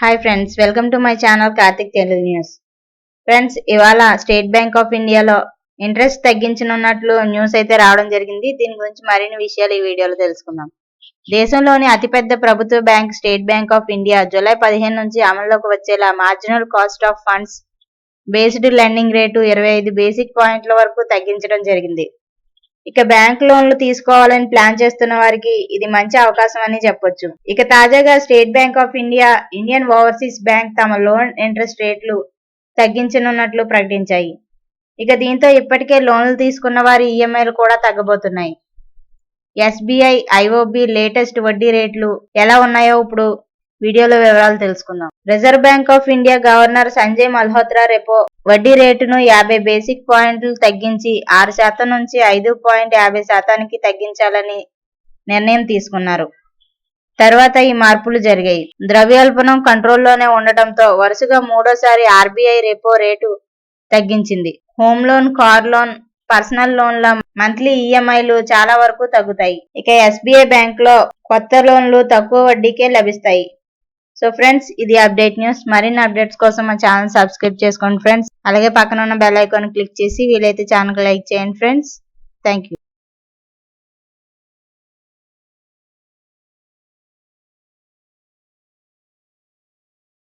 Hi friends welcome to my channel Karthik Telugu news friends ఇవాళ State Bank of ఇండియాలో interest తగ్గించనున్నట్లు news అయితే రావడం జరిగింది. దీని గురించి మరిన్ని విషయాలు ఈ వీడియోలో తెలుసుకుందాం. దేశంలోని అతిపెద్ద ప్రభుత్వ bank State Bank of India July పదిహేను నుంచి అమల్లోకి వచ్చేలా marginal cost of funds based lending rate ఇరవై ఐదు బేసిక్ పాయింట్ల వరకు తగ్గించడం జరిగింది. ఇక బ్యాంక్ లోన్లు తీసుకోవాలని ప్లాన్ చేస్తున్న వారికి ఇది మంచి అవకాశం అని చెప్పొచ్చు. ఇక తాజాగా State Bank of India Indian Overseas Bank తమ లోన్ ఇంట్రెస్ట్ రేట్లు తగ్గించనున్నట్లు ప్రకటించాయి. ఇక దీంతో ఇప్పటికే లోన్లు తీసుకున్న వారి ఈఎంఐలు కూడా తగ్గబోతున్నాయి. ఎస్బీఐ ఐఓబి లేటెస్ట్ వడ్డీ రేట్లు ఎలా ఉన్నాయో ఇప్పుడు వీడియోలో వివరాలు తెలుసుకుందాం. Reserve Bank of India governor Sanjay Malhotra repo వడ్డీ రేటును యాభై బేసిక్ పాయింట్లు తగ్గించి ఆరు శాతం నుంచి ఐదు పాయింట్ యాభై శాతానికి తగ్గించాలని నిర్ణయం తీసుకున్నారు. తర్వాత ఈ మార్పులు జరిగాయి. ద్రవ్యోల్బణం కంట్రోల్లోనే ఉండటంతో వరుసగా మూడోసారి ఆర్బీఐ రెపో రేటు తగ్గించింది. Home loan car loan personal లోన్ల మంత్లీ ఈఎంఐలు చాలా వరకు తగ్గుతాయి. ఇక ఎస్బీఐ బ్యాంక్లో కొత్త లోన్లు తక్కువ వడ్డీకే లభిస్తాయి. సో ఫ్రెండ్స్ ఇది అప్డేట్ న్యూస్ మరిన్ని అప్డేట్స్ కోసం మా ఛానల్ సబ్స్క్రైబ్ చేసుకోండి ఫ్రెండ్స్ అలాగే పక్కన ఉన్న బెల్ ఐకాన్ క్లిక్ చేసి వీలైతే ఛానల్ లైక్ చేయండి ఫ్రెండ్స్ థ్యాంక్ యూ